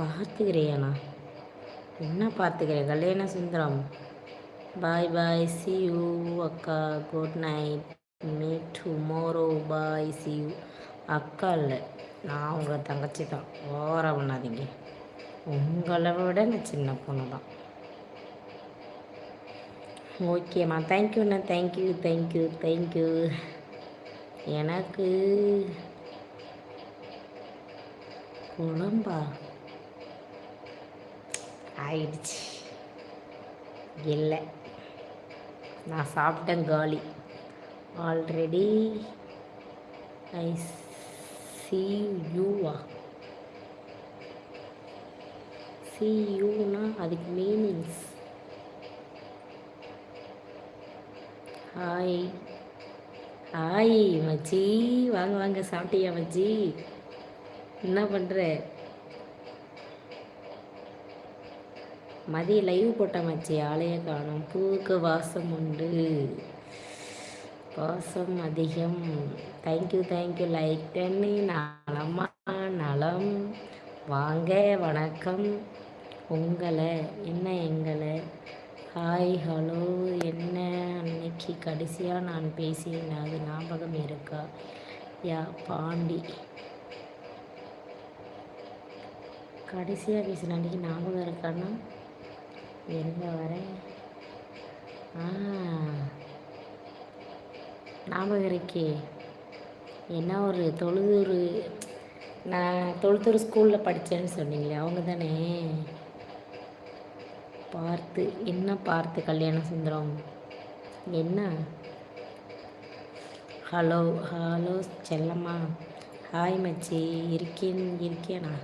பார்த்துக்கிறியாண்ணா என்ன பார்த்துக்கிறேன்? Kalyana Sundaram. Bye bye see you அக்கா. Good night meet tomorrow bye see you அக்கா இல்லை. நான் உங்கள் தங்கச்சி தான். ஓர பண்ணாதீங்க. உங்களை விட நான் சின்ன பொண்ணு தான். ஓகேம்மா தேங்க்யூண்ணா தேங்க்யூ தேங்க்யூ தேங்க்யூ எனக்கு குழம்பா? ஆயிடுச்சு. இல்லை. நான் சாப்பிட்டேன் காலி. ஆல்ரெடி ஐ சி யூவா சி யூனா அதுக்கு மீனிங்ஸ் ஹாய் ஹாய் மச்சி. வாங்க வாங்க. சாப்பிட்டியா மச்சி? என்ன பண்ணுற மதிய லைவ் போட்ட மச்சி ஆலய காணும். பூவுக்கு வாசம் உண்டு. வாசம் அதிகம். தேங்க்யூ தேங்க்யூ லைக் பண்ணி நலமா நலம். வாங்க வணக்கம். உங்களை என்ன எங்களை? ஹாய் ஹலோ என்ன? அன்னைக்கு கடைசியாக நான் பேசினேன் அது ஞாபகம் இருக்கா? யா பாண்டி. கடைசியாக பேசின அன்றைக்கி ஞாபகம் இருக்கான்னா எங்க வரேன் ஆ ஞாபகம் இருக்கே என்ன ஒரு தொழுதூர் நான் தொழுத்தூர் ஸ்கூலில் படித்தேன்னு சொன்னீங்களே அவங்க தானே பார்த்து என்ன பார்த்து கல்யாண சுந்தரம் என்ன ஹலோ ஹலோ செல்லம்மா ஹாய் மச்சி இருக்கேன் இருக்கேனா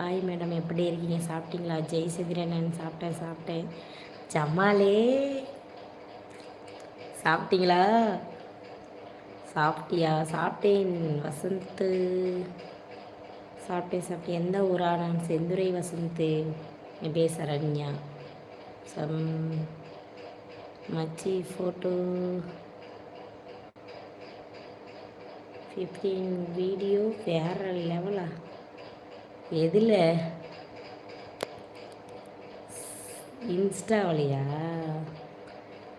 ஹாய் மேடம் எப்படி இருக்கீங்க? சாப்பிட்டீங்களா? ஜெய் சந்திரன் சாப்பிட்டேன் சாப்பிட்டேன். ஜமாலே. சாப்பிட்டீங்களா? சாப்பிட்டியா? சாப்பிட்டேன் வசந்த் சாப்பிட்டேன் சாப்பிட்டேன். எந்த ஊரா? நான் செந்துரை வசந்த் என் பேர் சரண்யா. சம் மச்சி ஃபோட்டோ. ஃபிஃப்டீன் வீடியோ வேறு லெவலா? எதில்? இன்ஸ்டாவிலையா?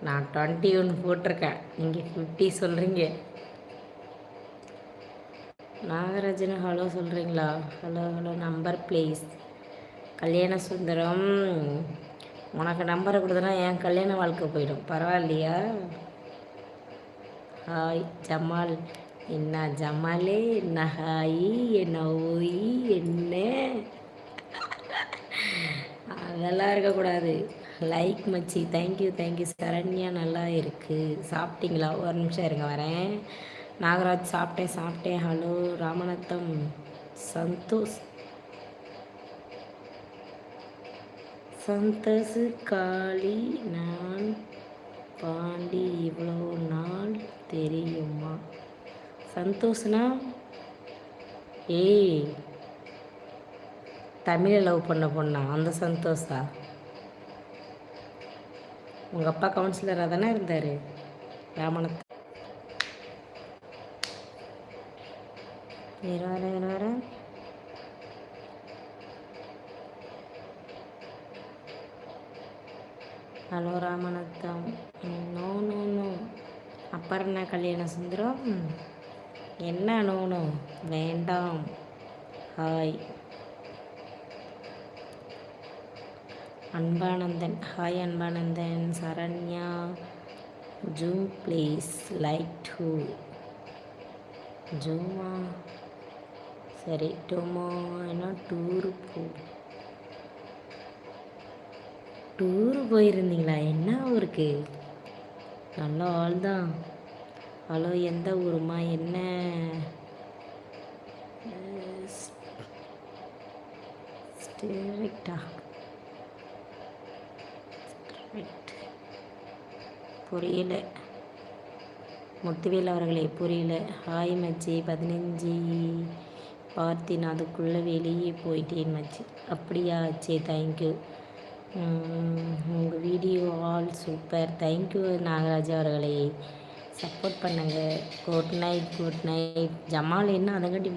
நான் டுவெண்ட்டி ஒன் போட்டிருக்கேன். நீங்கள் ஃபிஃப்டி சொல்கிறீங்க நாகராஜன் ஹலோ சொல்கிறீங்களா hello hello number please Kalyana Sundaram. உனக்கு நம்பரை கொடுத்தனா என் கல்யாண வாழ்க்கை போயிடும். பரவாயில்லையா? ஹாய் ஜமால். என்ன ஜமாலே என்ன ஹாயி என்ன ஓய் என்ன? அதெல்லாம் இருக்கக்கூடாது. லைக் மச்சி தேங்க்யூ தேங்க்யூ சரண்யா நல்லா இருக்குது சாப்பிட்டீங்களா? ஒரு நிமிஷம் இருங்க வரேன். நாகராஜ் சாப்பிட்டேன் சாப்பிட்டேன். ஹலோ ராமநாத்தம் சந்தோஷ். சந்தோஷ் காளி நான் பாண்டி. இவ்வளோ நாள் தெரியுமா? சந்தோஷனா ஏய் தமிழை லவ் பண்ண பொண்ணா? அந்த சந்தோஷா? உங்கள் அப்பா கவுன்சிலராக தானே இருந்தார்? ராமணத்தை வேறு வேறு hello Ramanatham no no no அப்புறம் என்ன கல்யாண சுந்தரம்? என்ன நோனோ வேண்டாம். Hi. Anbanandan hi Anbanandan Saranya zoom please like too. ஜூமா சரி டூமோ ஏன்னா டூரு போ டூர் போயிருந்தீங்களா? என்ன ஊருக்கு? நல்ல ஆள் தான் ஹலோ எந்த ஊருமா என்ன? ஸ்டேரிக்டா? புரியல. முத்துவேல் அவர்களே புரியல. ஹாய் மச்சி. பதினஞ்சு பார்த்தேன் அதுக்குள்ளே வெளியே போயிட்டேன் மச்சி. அப்படியா சரி தேங்க்யூ உங்கள் video all super. Thank you Nagaraja அவர்களே. சப்போர்ட் பண்ணுங்கள் good night good night Jamal என்ன அதை கட்டி